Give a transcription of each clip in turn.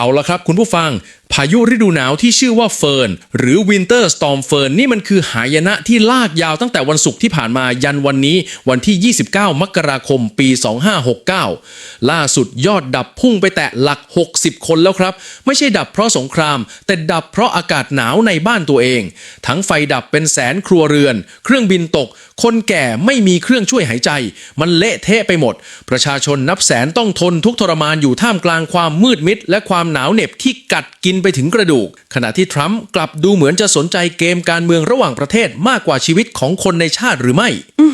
เอาละครับคุณผู้ฟัง พายุฤดูหนาวที่ชื่อว่าเฟิร์นหรือ Winter Storm Fern นี่มันคือหายนะที่ลากยาวตั้งแต่วันศุกร์ที่ผ่านมายันวันนี้ วันที่ 29 มกราคมปี 2569 ล่าสุดยอดดับพุ่งไปแตะหลัก 60 คนแล้วครับ ไม่ใช่ดับเพราะสงคราม แต่ดับเพราะอากาศหนาวในบ้านตัวเอง ทั้งไฟดับเป็นแสนครัวเรือน เครื่องบินตก คนแก่ไม่มีเครื่องช่วยหายใจ มันเละเทะไปหมด ประชาชนนับแสนต้องทนทุกทรมานอยู่ท่ามกลางความมืดมิดและความหนาวเหน็บที่กัดกินไปถึงกระดูก ขณะที่ทรัมป์กลับดูเหมือนจะสนใจเกมการเมืองระหว่างประเทศมากกว่าชีวิตของคนในชาติหรือไม่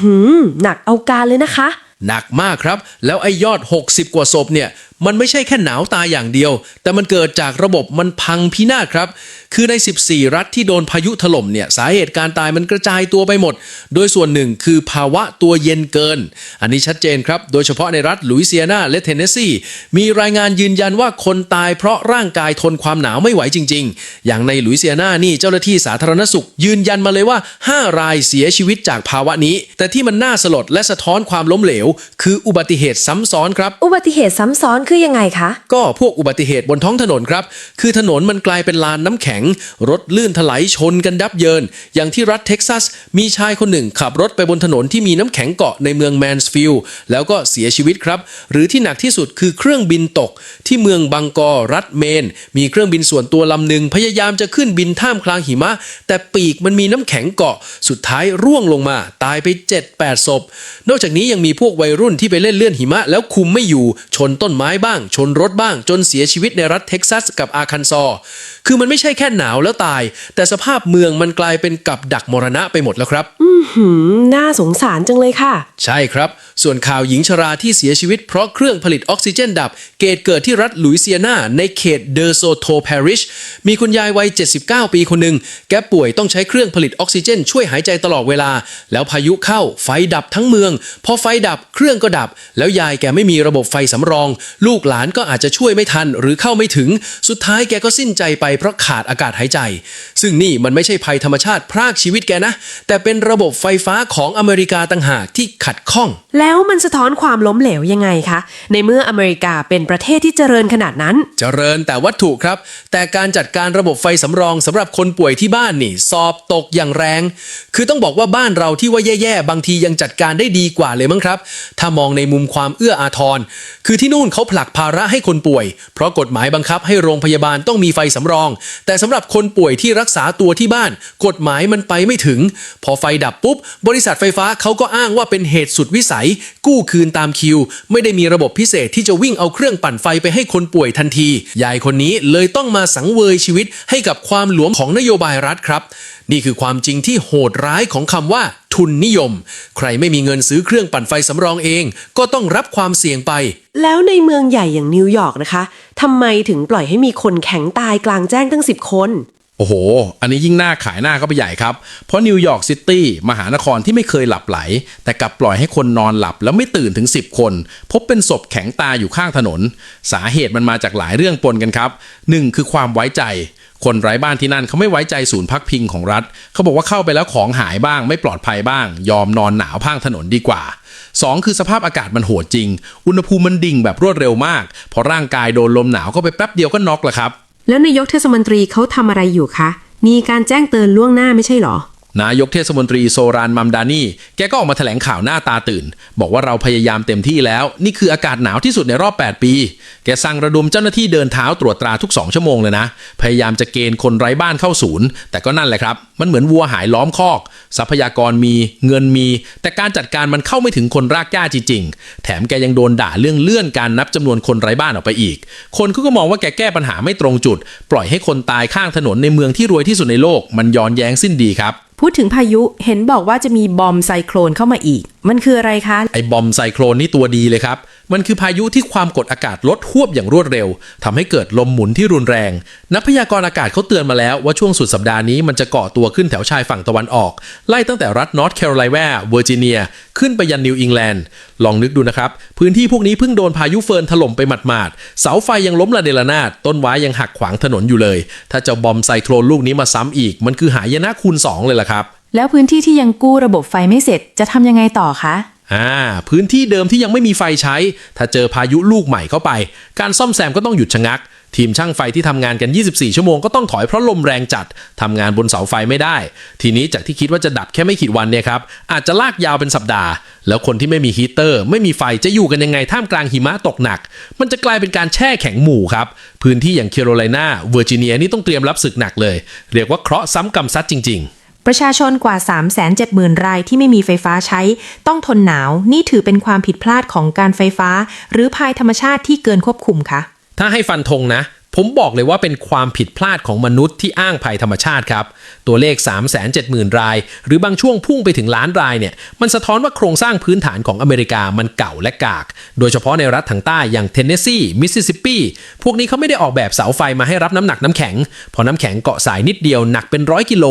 หืมหนักเอาการเลยนะคะ หนักมากครับ แล้วไอ้ยอด 60 กว่าศพเนี่ย มันไม่ใช่แค่หนาวตายอย่างเดียว แต่มันเกิดจากระบบมันพังพินาศครับคือใน 14 รัฐที่โดนพายุถล่มเนี่ยสาเหตุการตายมันกระจายตัวไปหมด โดยส่วนหนึ่งคือภาวะตัวเย็นเกิน อันนี้ชัดเจนครับ โดยเฉพาะในรัฐลุยเซียนาและเทนเนสซีมีรายงานยืนยันว่าคนตายเพราะร่างกายทนความหนาวไม่ไหวจริง ๆ อย่างในลุยเซียนานี่เจ้าหน้าที่สาธารณสุข ยืนยันมาเลยว่า 5 รายเสียชีวิตจากภาวะนี้ แต่ที่มันน่าสลดและสะท้อนความล้มเหลว คืออุบัติเหตุซ้ำซ้อนครับ อุบัติเหตุซ้ำซ้อนคือยังไงคะ ก็พวกอุบัติเหตุบนท้องถนนครับ คือถนนมันกลายเป็นลานน้ำแข็งรถลื่นถลายชนกันดับเยิน อย่างที่รัฐเท็กซัส มีชายคนหนึ่งขับรถไปบนถนนที่มีน้ำแข็งเกาะในเมืองแมนสฟิลด์แล้วก็เสียชีวิตครับ หรือที่หนักที่สุดคือเครื่องบินตก ที่เมืองบังกอร์รัฐเมน มีเครื่องบินส่วนตัวลำหนึ่งพยายามจะขึ้นบินท่ามกลางหิมะ แต่ปีกมันมีน้ำแข็งเกาะ สุดท้ายร่วงลงมาตายไป 7-8ศพ นอกจากนี้ยังมีพวกวัยรุ่นที่ไปเล่นเลื่อนหิมะ แล้วคุมไม่อยู่ชนต้นไม้บ้าง ชนรถบ้าง จนเสียชีวิตในรัฐเท็กซัสกับอาคันซอ คือมันไม่ใช่แค่หนาวแล้วตาย แต่สภาพเมืองมันกลายเป็นกับดักมรณะไปหมดแล้วครับหืมน่าสงสารจังเลยค่ะ ใช่ครับ ส่วนข่าวหญิงชราที่เสียชีวิตเพราะเครื่องผลิตออกซิเจนดับเกตเกิดที่รัฐลุยเซียนาในเขตเดอโซโทพาริชมีคุณยายวัย 79 ปีคนหนึ่งแกป่วยต้องใช้เครื่องผลิตออกซิเจน ช่วยหายใจตลอดเวลา แล้วพายุเข้าไฟดับทั้งเมือง พอไฟดับเครื่องก็ดับ แล้วยายแกไม่มีระบบไฟสำรอง ลูกหลานก็อาจจะช่วยไม่ทันหรือเข้าไม่ถึง สุดท้ายแกก็สิ้นใจไปเพราะขาดอากาศหายใจ ซึ่งนี่มันไม่ใช่ภัยธรรมชาติพรากชีวิตแกนะ แต่เป็นระบบไฟฟ้าของอเมริกาต่างหากที่ขัดข้อง แล้วมันสะท้อนความล้มเหลวยังไงคะ ในเมื่ออเมริกาเป็นประเทศที่เจริญขนาดนั้น เจริญแต่วัตถุครับ แต่การจัดการระบบไฟสำรองสำหรับคนป่วยที่บ้านนี่ สอบตกอย่างแรง คือต้องบอกว่าบ้านเราที่ว่าแย่ๆ บางทียังจัดการได้ดีกว่าเลยมั้งครับ ถ้ามองในมุมความเอื้ออาทร คือที่นู่นเขาผลักภาระให้คนป่วย เพราะกฎหมายบังคับให้โรงพยาบาลต้องมีไฟสำรอง แต่สำหรับคนป่วยที่รักษาตัวที่บ้าน กฎหมายมันไปไม่ถึง พอไฟดับปุ๊บ บริษัทไฟฟ้าเขาก็อ้างว่าเป็นเหตุสุดวิสัย กู้คืนตามคิว ไม่ได้มีระบบพิเศษที่จะวิ่งเอาเครื่องปั่นไฟไปให้คนป่วยทันทียายคนนี้เลยต้องมาสังเวยชีวิตให้กับความหลวมของนโยบายรัฐครับ นี่คือความจริงที่โหดร้ายของคำว่า ทุนนิยม ใครไม่มีเงินซื้อเครื่องปั่นไฟสำรองเอง ก็ต้องรับความเสี่ยงไป แล้วในเมืองใหญ่อย่างนิวยอร์กนะคะทำไมถึงปล่อยให้มีคนแข็งตายกลางแจ้งตั้ง 10 คนโอ้โห อันนี้ยิ่งหน้าขายหน้าเข้าไปใหญ่ครับ เพราะนิวยอร์กซิตี้มหานครที่ไม่เคยหลับไหล แต่กลับปล่อยให้คนนอนหลับแล้วไม่ตื่นถึง 10 คน พบเป็นศพแข็งตายอยู่ข้างถนน สาเหตุมันมาจากหลายเรื่องปนกันครับหนึ่งคือความไว้ใจ คนไร้บ้านที่นั่นเขาไม่ไว้ใจศูนย์พักพิงของรัฐ เขาบอกว่าเข้าไปแล้วของหายบ้างไม่ปลอดภัยบ้าง ยอมนอนหนาวข้างถนนดีกว่าสองคือสภาพอากาศมันโหดจริง อุณหภูมิมันดิ่งแบบรวดเร็วมาก พอร่างกายโดนลมหนาวก็ไปแป๊บเดียวก็น็อกละครับ แล้วนายกเทศมนตรีเขาทำอะไรอยู่คะ มีการแจ้งเตือนล่วงหน้าไม่ใช่เหรอ นายกเทศมนตรีโซรานมัมดานีแกก็ออกมาแถลงข่าวหน้าตาตื่น บอกว่าเราพยายามเต็มที่แล้ว นี่คืออากาศหนาวที่สุดในรอบ 8 ปี แกสั่งระดมเจ้าหน้าที่เดินเท้าตรวจตราทุก 2 ชั่วโมงเลยนะ พยายามจะเกณฑ์คนไร้บ้านเข้าศูนย์ แต่ก็นั่นแหละครับ มันเหมือนวัวหายล้อมคอก ทรัพยากรมีเงินมี แต่การจัดการมันเข้าไม่ถึงคนรากหญ้าจริงๆแถมแกยังโดนด่าเรื่องเลื่อนการนับจำนวนคนไร้บ้านออกไปอีก คนเขาก็มองว่าแกแก้ปัญหาไม่ตรงจุด ปล่อยให้คนตายข้างถนนในเมืองที่รวยที่สุดในโลก มันย้อนแย้งสิ้นดีครับ พูดถึงพายุเห็นบอกว่าจะมีบอมไซโครนเข้ามาอีกมันคืออะไรคะ ไอ้บอมไซโครนนี่ตัวดีเลยครับ มันคือพายุที่ความกดอากาศลดหวบอย่างรวดเร็วทำให้เกิดลมหมุนที่รุนแรง นักพยากรณ์อากาศเขาเตือนมาแล้วว่าช่วงสุดสัปดาห์นี้มันจะเกาะตัวขึ้นแถวชายฝั่งตะวันออก ไล่ตั้งแต่รัฐนอร์ทแคโรไลนาเวอร์จิเนีย ขึ้นไปยันนิวอิงแลนด์ ลองนึกดูนะครับ พื้นที่พวกนี้เพิ่งโดนพายุเฟิร์นถล่มไปหมาดๆ เสาไฟยังล้มระเนระนาด ต้นไม้ยังหักขวางถนนอยู่เลย ถ้าเจ้าบอมไซโครนลูกนี้มาซ้ำอีก มันคือหายนะคูณสองเลยล่ะครับ แล้วพื้นที่ที่ยังกู้ระบบไฟไม่เสร็จจะทำยังไงต่อคะ อ่าพื้นที่เดิมที่ยังไม่มีไฟใช้ ถ้าเจอพายุลูกใหม่เข้าไป การซ่อมแซมก็ต้องหยุดชะงัก ทีมช่างไฟที่ทำงานกัน 24 ชั่วโมงก็ต้องถอยเพราะลมแรงจัดทำงานบนเสาไฟไม่ได้ ทีนี้จากที่คิดว่าจะดับแค่ไม่กี่วันเนี่ยครับอาจจะลากยาวเป็นสัปดาห์ แล้วคนที่ไม่มีฮีเตอร์ ไม่มีไฟจะอยู่กันยังไงท่ามกลางหิมะตกหนัก มันจะกลายเป็นการแช่แข็งหมู่ครับพื้นที่อย่างแคโรไลนาเวอร์จิเนียนี่ต้องเตรียมรับศึกหนักเลย เรียกว่าเคราะห์ซ้ำกรรมซัดจริง ๆ ประชาชนกว่า 370,000 รายที่ไม่มีไฟฟ้าใช้ ต้องทนหนาว นี่ถือเป็นความผิดพลาดของการไฟฟ้า หรือภัยธรรมชาติที่เกินควบคุมคะถ้าให้ฟันธงนะ ผมบอกเลยว่าเป็นความผิดพลาดของมนุษย์ที่อ้างภัยธรรมชาติครับ ตัวเลข 370,000 ราย หรือบางช่วงพุ่งไปถึงล้านรายเนี่ย มันสะท้อนว่าโครงสร้างพื้นฐานของอเมริกามันเก่าและกาก โดยเฉพาะในรัฐทางใต้อย่างเทนเนสซี มิสซิสซิปปี พวกนี้เขาไม่ได้ออกแบบเสาไฟมาให้รับน้ำหนักน้ำแข็ง พอน้ำแข็งเกาะสายนิดเดียวหนักเป็นร้อยกิโล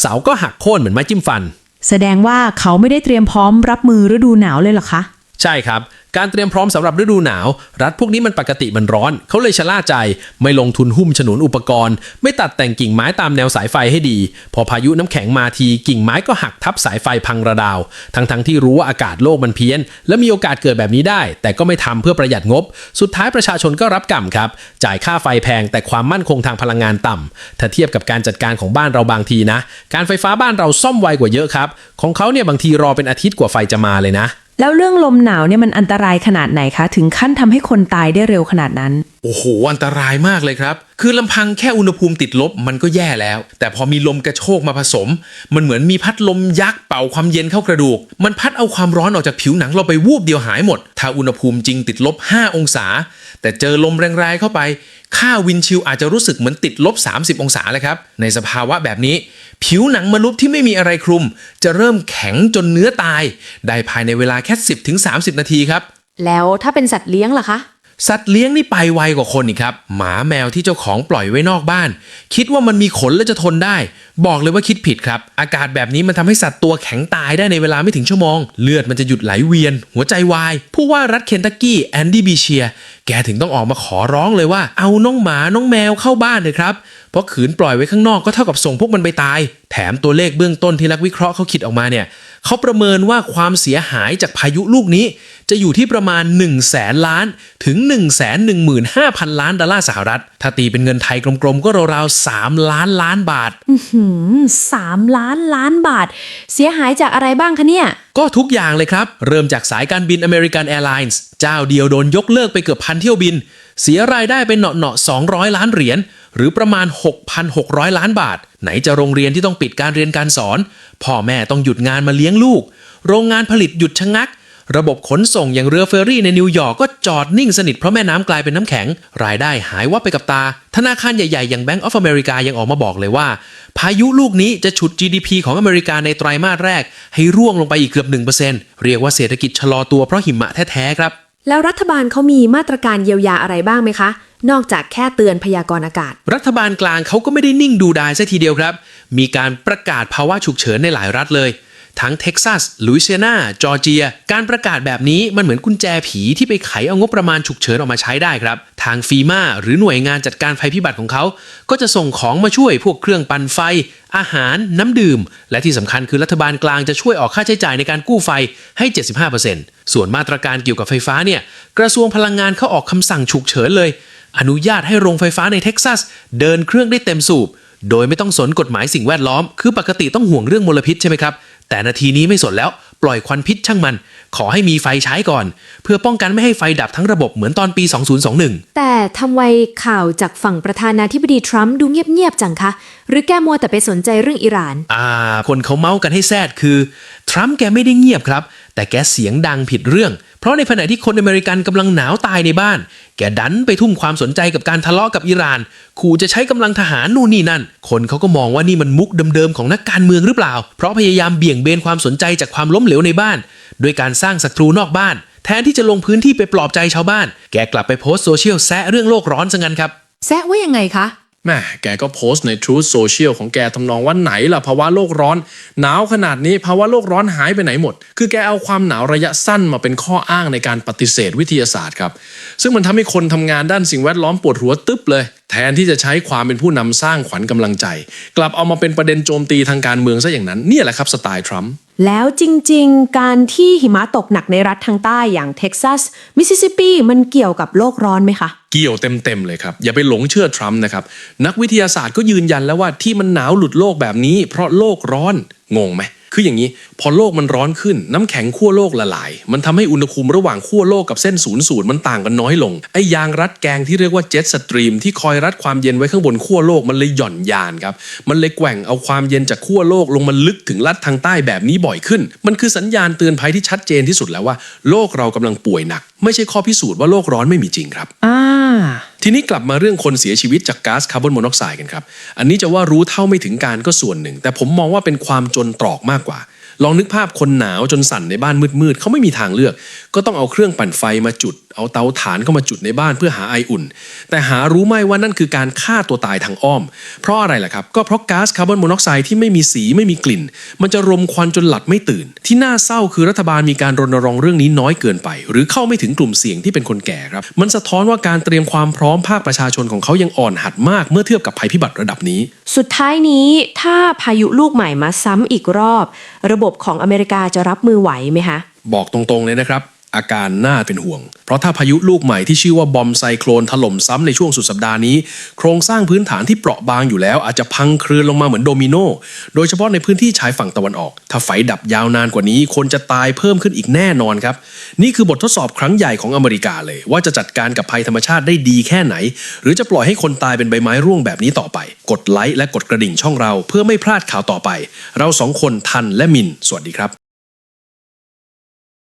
เสาก็หักโค่นเหมือนไม้จิ้มฟัน แสดงว่าเขาไม่ได้เตรียมพร้อมรับมือฤดูหนาวเลยเหรอคะ ใช่ครับ การเตรียมพร้อมสำหรับฤดูหนาว รัฐพวกนี้มันปกติมันร้อน เขาเลยชะล่าใจ ไม่ลงทุนหุ้มฉนุนอุปกรณ์ ไม่ตัดแต่งกิ่งไม้ตามแนวสายไฟให้ดี พอพายุน้ำแข็งมาทีกิ่งไม้ก็หักทับสายไฟพังระดาว ทั้งๆทที่รู้ว่าอากาศโลกมันเพี้ยน และมีโอกาสเกิดแบบนี้ได้ แต่ก็ไม่ทำเพื่อประหยัดงบ สุดท้ายประชาชนก็รับกรรมครับ จ่ายค่าไฟแพงแต่ความมั่นคงทางพลังงานต่ำถ้าเทียบกับการจัดการของบ้านเราบางทีนะ การไฟฟ้าบ้านเราซ่อมไวกว่าเยอะครับ ของเขาเนี่ยบางทีรอเป็นอาทิตย์กว่าไฟจะมาเลยนะ แล้วเรื่องลมหนาวเนี่ยมันอันตรายขนาดไหนคะ ถึงขั้นทำให้คนตายได้เร็วขนาดนั้น โอ้โหอันตรายมากเลยครับ คือลำพังแค่อุณหภูมิติดลบมันก็แย่แล้ว แต่พอมีลมกระโชกมาผสม มันเหมือนมีพัดลมยักษ์เป่าความเย็นเข้ากระดูก มันพัดเอาความร้อนออกจากผิวหนังเราไปวูบเดียวหายหมด ถ้าอุณหภูมิจริงติดลบ 5 องศา แต่เจอลมแรงๆเข้าไป ค่าวินชิลอาจจะรู้สึกเหมือนติดลบ 30 องศาเลยครับ ในสภาวะแบบนี้ ผิวหนังมนุษย์ที่ไม่มีอะไรคลุม จะเริ่มแข็งจนเนื้อตาย ได้ภายในเวลาแค่ 10-30 นาทีครับ แล้วถ้าเป็นสัตว์เลี้ยงล่ะคะ สัตว์เลี้ยงนี่ไปไวกว่าคนอีกครับ หมาแมวที่เจ้าของปล่อยไว้นอกบ้าน คิดว่ามันมีขนและจะทนได้ บอกเลยว่าคิดผิดครับ อากาศแบบนี้มันทำให้สัตว์ตัวแข็งตายได้ในเวลาไม่ถึงชั่วโมง เลือดมันจะหยุดไหลเวียน หัวใจวาย ผู้ว่ารัฐเคนตักกี้แอนดี้บีเชียแกถึงต้องออกมาขอร้องเลยว่าเอาน้องหมาน้องแมวเข้าบ้านเลยครับเพราะขืนปล่อยไว้ข้างนอกก็เท่ากับส่งพวกมันไปตาย แถมตัวเลขเบื้องต้นที่นักวิเคราะห์เขาคิดออกมาเนี่ย เขาประเมินว่าความเสียหายจากพายุลูกนี้ จะอยู่ที่ประมาณ 1 0 0 0 0แสนล้านถึง 1 1 5 0 0 0 ล้านดอลลาร์สหรัฐ ถ้าตีเป็นเงินไทยกลมๆ ก็ราวๆ3ล้านล้านบาทหืมสามล้านล้านบาท เสียหายจากอะไรบ้างคะเนี่ย ก็ทุกอย่างเลยครับ เริ่มจากสายการบิน American Airlines เจ้าเดียวโดนยกเลิกไปเกือบพันเที่ยวบิน เสียรายได้ไปเหนาะเนาะ200 ล้านเหรียญ หรือประมาณ 6,600 ล้านบาท ไหนจะโรงเรียนที่ต้องปิดการเรียนการสอน พ่อแม่ต้องหยุดงานมาเลี้ยงลูก โรงงานผลิตหยุดชะงัก ระบบขนส่งอย่างเรือเฟอร์รี่ในนิวยอร์กก็จอดนิ่งสนิทเพราะแม่น้ำกลายเป็นน้ำแข็ง รายได้หายวับไปกับตา ธนาคารใหญ่ๆ อย่าง Bank of America ยังออกมาบอกเลยว่า พายุลูกนี้จะฉุด GDP ของอเมริกาในไตรามาสแรก ให้ร่วงลงไปอีกเกือบ1%เรียกว่าเศรษฐกิจชะลอตัวเพราะหิมะแท้ๆครับ แล้วรัฐบาลเขามีมาตรการเยียวยาอะไรบ้างไหมคะ นอกจากแค่เตือนพยากรณ์อากาศ รัฐบาลกลางเขาก็ไม่ได้นิ่งดูดายซะทีเดียวครับ มีการประกาศภาวะฉุกเฉินในหลายรัฐเลย ทั้งเท็กซัสลุยเซียนาจอร์เจีย การประกาศแบบนี้มันเหมือนกุญแจผีที่ไปไขเอางบประมาณฉุกเฉินออกมาใช้ได้ครับ ทางฟีมาหรือหน่วยงานจัดการภัยพิบัติของเขา ก็จะส่งของมาช่วยพวกเครื่องปั่นไฟ อาหาร น้ำดื่ม และที่สำคัญคือรัฐบาลกลางจะช่วยออกค่าใช้จ่ายในการกู้ไฟให้ 75%ส่วนมาตรการเกี่ยวกับไฟฟ้าเนี่ยกระทรวงพลังงานเขาออกคำสั่งฉุกเฉินเลย อนุญาตให้โรงไฟฟ้าในเท็กซัสเดินเครื่องได้เต็มสูบโดยไม่ต้องสนกฎหมายสิ่งแวดล้อม คือปกติต้องห่วงเรื่องมลพิษใช่ไหมครับ แต่นาทีนี้ไม่สนแล้ว ปล่อยควันพิษช่างมัน ขอให้มีไฟใช้ก่อน เพื่อป้องกันไม่ให้ไฟดับทั้งระบบเหมือนตอนปี 2021 แต่ทำไมข่าวจากฝั่งประธานาธิบดีทรัมป์ดูเงียบๆจังคะ หรือแกมัวแต่ไปสนใจเรื่องอิหร่าน อ่า คนเขาเมาส์กันให้แซดคือ ทรัมป์แกไม่ได้เงียบครับ แต่แกเสียงดังผิดเรื่อง เพราะในขณะที่คนอเมริกันกำลังหนาวตายในบ้าน แกดันไปทุ่มความสนใจกับการทะเลาะกับอิหร่าน ขู่จะใช้กำลังทหารนู่นนี่นั่น คนเขาก็มองว่านี่มันมุกเดิมๆของนักการเมืองหรือเปล่า เพราะพยายามเบี่ยงเบนความสนใจจากความล้มเหลวในบ้าน โดยการสร้างศัตรูนอกบ้าน แทนที่จะลงพื้นที่ไปปลอบใจชาวบ้าน แกกลับไปโพสต์โซเชียลแซะเรื่องโลกร้อนซะงั้นครับ แซะว่ายังไงคะ แม่แกก็โพสต์ใน Truth Social ของแกทำนองว่าไหนล่ะภาวะโลกร้อน หนาวขนาดนี้ภาวะโลกร้อนหายไปไหนหมด คือแกเอาความหนาวระยะสั้นมาเป็นข้ออ้างในการปฏิเสธวิทยาศาสตร์ครับ ซึ่งมันทำให้คนทำงานด้านสิ่งแวดล้อมปวดหัวตึ๊บเลยแทแทนที่จะใช้ความเป็นผู้นำสร้างขวัญกำลังใจ กลับเอามาเป็นประเด็นโจมตีทางการเมืองซะอย่างนั้นเนี่ยแหละครับสไตล์ทรัมป์แล้วจริงๆ การที่หิมะตกหนักในรัฐทางใต้อย่างเท็กซัส มิสซิสซิปปี มันเกี่ยวกับโลกร้อนไหมคะ เกี่ยวเต็มๆเลยครับ อย่าไปหลงเชื่อทรัมป์นะครับ นักวิทยาศาสตร์ก็ยืนยันแล้วว่าที่มันหนาวหลุดโลกแบบนี้ เพราะโลกร้อนงงไหม คืออย่างนี้พอโลกมันร้อนขึ้น น้ำแข็งขั้วโลกละลาย มันทำให้อุณหภูมิระหว่างขั้วโลกกับเส้นศูนย์สูตรมันต่างกันน้อยลงไอ้ยางรัดแกงที่เรียกว่าเจ็ตสตรีมที่คอยรัดความเย็นไว้ข้างบนขั้วโลกมันเลยหย่อนยานครับมันเลยแกว่งเอาความเย็นจากขั้วโลกลงมาลึกถึงลัดทางใต้แบบนี้บ่อยขึ้น มันคือสัญญาณเตือนภัยที่ชัดเจนที่สุดแล้วว่า โลกเรากำลังป่วยหนัก ไม่ใช่ข้อพิสูจน์ว่าโลกร้อนไม่มีจริงครับอ่า ทีนี้กลับมาเรื่องคนเสียชีวิตจากก๊าซคาร์บอนมอนอกไซด์กันครับ อันนี้จะว่ารู้เท่าไม่ถึงการก็ส่วนหนึ่ง แต่ผมมองว่าเป็นความจนตรอกมากกว่า ลองนึกภาพคนหนาวจนสั่นในบ้านมืดๆเขาไม่มีทางเลือก ก็ต้องเอาเครื่องปั่นไฟมาจุด เอาเตาถ่านเข้ามาจุดในบ้านเพื่อหาไออุ่น แต่หารู้ไหมว่านั่นคือการฆ่าตัวตายทางอ้อม เพราะอะไรล่ะครับ ก็เพราะก๊าซคาร์บอนมอนอกไซด์ที่ไม่มีสีไม่มีกลิ่น มันจะรมควันจนหลับไม่ตื่น ที่น่าเศร้าคือรัฐบาลมีการรณรงค์เรื่องนี้น้อยเกินไป หรือเข้าไม่ถึงกลุ่มเสี่ยงที่เป็นคนแก่ครับมันสะท้อนว่าการเตรียมความพร้อมภาคประชาชนของเขายังอ่อนหัดมากเมื่อเทียบกับภัยพิบัติระดับนี้ สุดท้ายนี้ถ้าพายุลูกใหม่มาซ้ำอีกรอบ ระบบของอเมริกาจะรับมือไหวไหมคะ บอกตรงๆเลยนะครับ อาการน่าเป็นห่วง เพราะถ้าพายุลูกใหม่ที่ชื่อว่าบอมไซโคลนถล่มซ้ำในช่วงสุดสัปดาห์นี้ โครงสร้างพื้นฐานที่เปราะบางอยู่แล้วอาจจะพังคลืนลงมาเหมือนโดมิโนโดยเฉพาะในพื้นที่ชายฝั่งตะวันออก ถ้าไฟดับยาวนานกว่านี้ คนจะตายเพิ่มขึ้นอีกแน่นอนครับ นี่คือบททดสอบครั้งใหญ่ของอเมริกาเลย ว่าจะจัดการกับภัยธรรมชาติได้ดีแค่ไหน หรือจะปล่อยให้คนตายเป็นใบไม้ร่วงแบบนี้ต่อไป กดไลค์และกดกระดิ่งช่องเรา เพื่อไม่พลาดข่าวต่อไป เราสองคนทันและมิน สวัสดีครับ